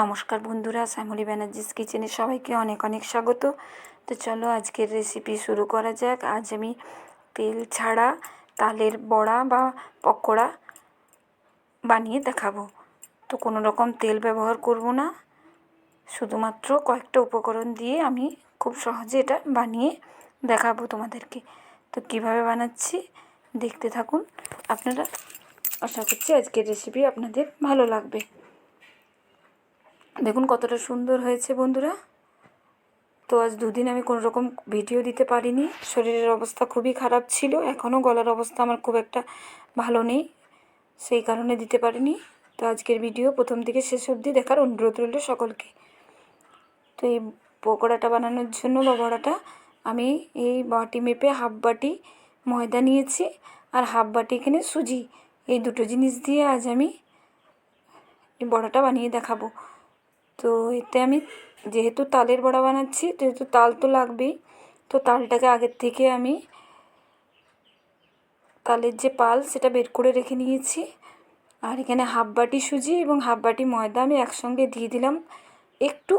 নমস্কার বন্ধুরা, শ্যামলী ব্যানার্জিস কিচেনে সবাইকে অনেক অনেক স্বাগত। তো চলো আজকের রেসিপি শুরু করা যাক। আজ আমি তেল ছাড়া তালের বড়া বা পকোড়া বানিয়ে দেখাবো। তো কোনো রকম তেল ব্যবহার করব না। শুধুমাত্র কয়েকটা উপকরণ দিয়ে আমি খুব সহজে এটা বানিয়ে দেখাবো তোমাদেরকে। তো কীভাবে বানাচ্ছি দেখতে থাকুন। আপনারা আশা করছি আজকের রেসিপি আপনাদের ভালো লাগবে। দেখুন কতটা সুন্দর হয়েছে বন্ধুরা। তো আজ দুদিন আমি কোনো রকম ভিডিও দিতে পারিনি। শরীরের অবস্থা খুবই খারাপ ছিল। এখনও গলার অবস্থা আমার খুব একটা ভালো নেই। সেই কারণে দিতে পারিনি। তো আজকের ভিডিও প্রথম থেকে শেষ অবধি দেখার অনুরোধ রইল সকলকে। তো এই পকোড়াটা বানানোর জন্য বা বড়াটা আমি এই বাটি মেপে হাফ বাটি ময়দা নিয়েছি। আর হাফ বাটি এখানে সুজি। এই দুটো জিনিস দিয়ে আজ আমি এই বড়াটা বানিয়ে দেখাবো। তো এতে আমি যেহেতু তালের বড়া বানাচ্ছি, যেহেতু তাল তো লাগবেই, তো তালটাকে আগের থেকে আমি তালের যে পাল সেটা বের করে রেখে নিয়েছি। আর এখানে হাফ বাটি সুজি এবং হাফ বাটি ময়দা আমি একসঙ্গে দিয়ে দিলাম। একটু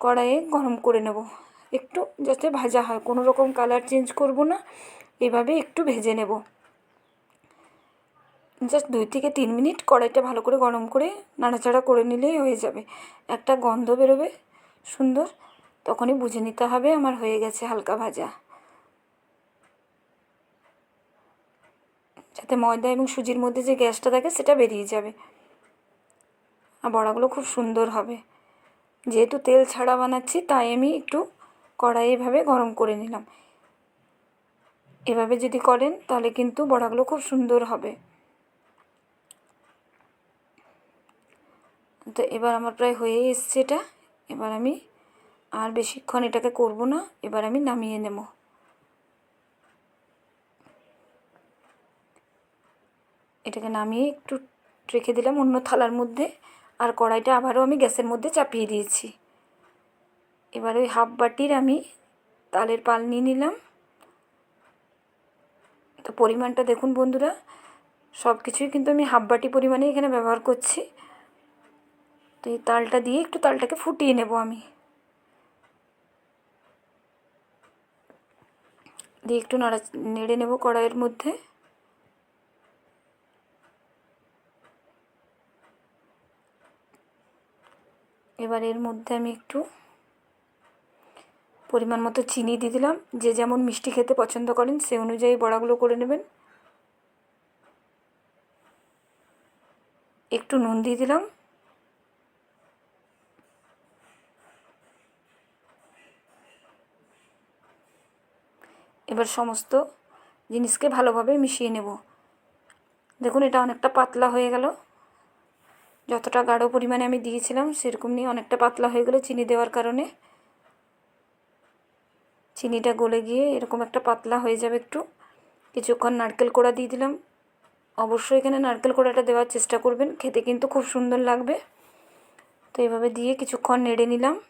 কড়াইয়ে গরম করে নেব। একটু যাতে ভাজা হয়। কোনো রকম কালার চেঞ্জ করব না। এভাবে একটু ভেজে নেব। জাস্ট দুই থেকে তিন মিনিট কড়াইটা ভালো করে গরম করে নাড়াচাড়া করে নিলেই হয়ে যাবে। একটা গন্ধ বেরোবে, সুন্দর। তখনই বুঝে নিতে হবে আমার হয়ে গেছে হালকা ভাজা। যাতে ময়দা এবং সুজির মধ্যে যে গ্যাসটা থাকে সেটা বেরিয়ে যাবে। আর বড়াগুলো খুব সুন্দর হবে। যেহেতু তেল ছাড়া বানাচ্ছি, তাই আমি একটু কড়াই এভাবে গরম করে নিলাম। এভাবে যদি করেন, তাহলে কিন্তু বড়াগুলো খুব সুন্দর হবে। তো এবার আমার প্রায় হয়ে এসছে এটা। এবার আমি আর বেশিক্ষণ এটাকে করব না, এবার আমি নামিয়ে নেব। এটাকে নামিয়ে একটু রেখে দিলাম অন্য থালার মধ্যে। আর কড়াইটা আবারও আমি গ্যাসের মধ্যে চাপিয়ে দিয়েছি। এবার ওই হাফ বাটির আমি তালের পাল নিয়ে নিলাম। তো পরিমাণটা দেখুন বন্ধুরা সব কিছুই কিন্তু আমি হাফ বাটি পরিমাণে এখানে ব্যবহার করছি। তো এই তালটা দিয়ে একটু তালটাকে ফুটিয়ে নেব আমি। দিয়ে একটু নাড়া, নেড়ে নেব কড়াইয়ের মধ্যে। এবার এর মধ্যে আমি একটু পরিমাণ মতো চিনি দিয়ে দিলাম। যে যেমন মিষ্টি খেতে পছন্দ করেন, সে অনুযায়ী বড়াগুলো করে নেবেন। একটু নুন দিয়ে দিলাম। এবার সমস্ত জিনিসকে ভালোভাবে মিশিয়ে নেব। দেখুন, এটা অনেকটা পাতলা হয়ে গেল। যতটা গাঢ় পরিমাণে আমি দিয়েছিলাম সেরকম নিয়ে অনেকটা পাতলা হয়ে গেলো চিনি দেওয়ার কারণে। চিনিটা গলে গিয়ে এরকম একটা পাতলা হয়ে যাবে একটু। কিছুক্ষণ নারকেল কোড়া দিয়ে দিলাম। অবশ্যই এখানে নারকেল কোড়াটা দেওয়ার চেষ্টা করবেন। খেতে কিন্তু খুব সুন্দর লাগবে। তো এভাবে দিয়ে কিছুক্ষণ নেড়ে নিলাম।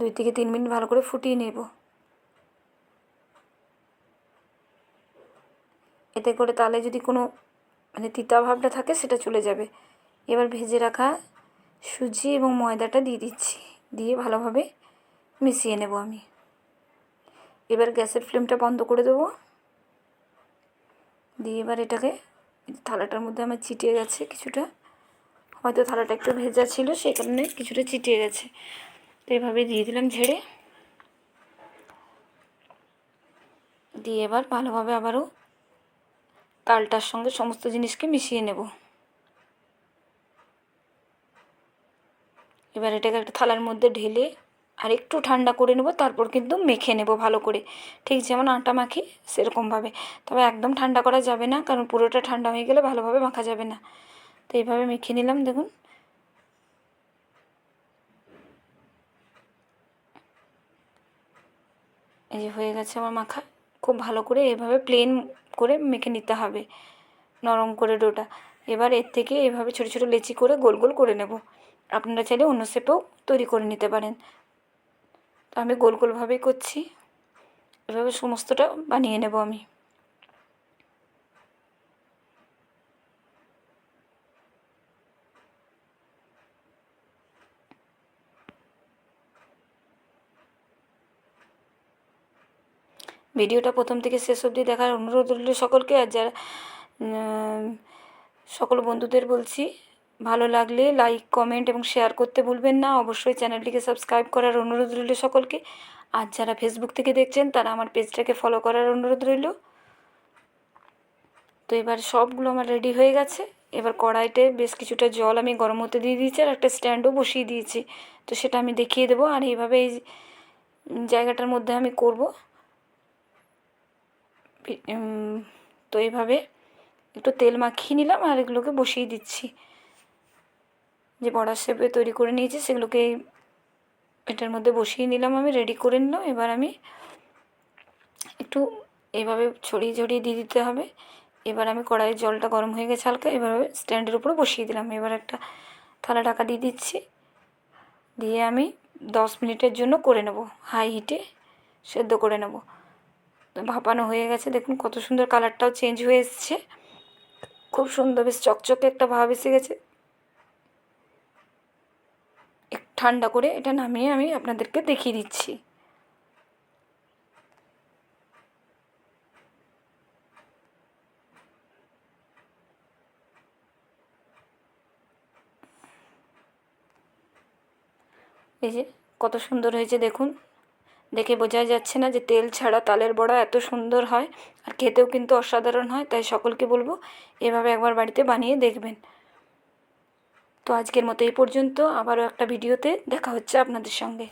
দুই থেকে তিন মিনিট ভালো করে ফুটিয়ে নেব। এতে করে তালে যদি কোনো মানে তিতা ভাবটা থাকে সেটা চলে যাবে। এবার ভেজে রাখা সুজি এবং ময়দাটা দিয়ে দিচ্ছি। দিয়ে ভালোভাবে মিশিয়ে নেব আমি। এবার গ্যাসের ফ্লেমটা বন্ধ করে দেবো। দিয়ে এবার এটাকে থালাটার মধ্যে আমার চিটিয়ে গেছে কিছুটা। হয়তো থালাটা একটু ভেজা ছিল, সেই কারণে কিছুটা চিটিয়ে গেছে। তো এভাবে দিয়ে দিলাম ঝেড়ে। দিয়ে এবার ভালোভাবে আবারও তালটার সঙ্গে সমস্ত জিনিসকে মিশিয়ে নেব। এবার এটাকে একটা থালার মধ্যে ঢেলে আর একটু ঠান্ডা করে নেব, তারপর কিন্তু মেখে নেব ভালো করে। ঠিক যেমন আটা মাখি সেরকমভাবে। তবে একদম ঠান্ডা করা যাবে না, কারণ পুরোটা ঠান্ডা হয়ে গেলে ভালোভাবে মাখা যাবে না। তো এইভাবে মেখে নিলাম, দেখুন। এই যে হয়ে গেছে আমার মাখা, খুব ভালো করে এভাবে প্লেন করে মেখে নিতে হবে, নরম করে ডোটা। এবার এর থেকে এভাবে ছোটো ছোটো লেচি করে গোল গোল করে নেব। আপনারা চাইলে অন্য শেপেও তৈরি করে নিতে পারেন। তো আমি গোল গোলভাবেই করছি। এভাবে সমস্তটা বানিয়ে নেব আমি। ভিডিওটা প্রথম থেকে শেষ অবধি দেখার অনুরোধ রইল সকলকে, আর যারা সকল বন্ধুদের বলছি, ভালো লাগলে লাইক কমেন্ট এবং শেয়ার করতে ভুলবেন না। অবশ্যই চ্যানেলটিকে সাবস্ক্রাইব করার অনুরোধ রইল সকলকে। আর যারা ফেসবুক থেকে দেখছেন, তারা আমার পেজটাকে ফলো করার অনুরোধ রইল। তো এবার সবগুলো আমার রেডি হয়ে গেছে। এবার কড়াইতে বেশ কিছুটা জল আমি গরম হতে দিয়ে দিয়েছি আর একটা স্ট্যান্ডও বসিয়ে দিয়েছি। তো সেটা আমি দেখিয়ে দেবো। আর এইভাবে এই জায়গাটার মধ্যে আমি করব। তো এইভাবে একটু তেল মাখিয়ে নিলাম আর এগুলোকে বসিয়ে দিচ্ছি। যে বড়া শেপে তৈরি করে নিয়েছি সেগুলোকে এটার মধ্যে বসিয়ে নিলাম আমি রেডি করে নিলাম। এবার আমি একটু এইভাবে ছড়িয়ে ছড়িয়ে দিয়ে দিতে হবে। এবার আমি কড়াইয়ের জলটা গরম হয়ে গেছে হালকা, এবার স্ট্যান্ডের উপরে বসিয়ে দিলাম। এবার একটা থালা ঢাকা দিয়ে দিচ্ছি। দিয়ে আমি দশ মিনিটের জন্য করে নেব। হাই হিটে সেদ্ধ করে নেব। ভাপানো হয়ে গেছে। দেখুন কত সুন্দর কালারটাও চেঞ্জ হয়ে এসছে। খুব সুন্দর, বেশ চকচকে একটা ভাব এসে গেছে। ঠান্ডা করে এটা নামিয়ে আমি আপনাদেরকে দেখিয়ে দিচ্ছি। এই যে কত সুন্দর হয়েছে দেখুন। দেখে বোঝা যাচ্ছে না যে তেল ছাড়া তালের বড়া এত সুন্দর হয় আর খেতেও কিন্তু অসাধারণ হয়, তাই সকলকে বলব এভাবে একবার বাড়িতে বানিয়ে দেখবেন। তো আজকের মতো এই পর্যন্ত, আবারও একটা ভিডিওতে দেখা হচ্ছে আপনাদের সঙ্গে।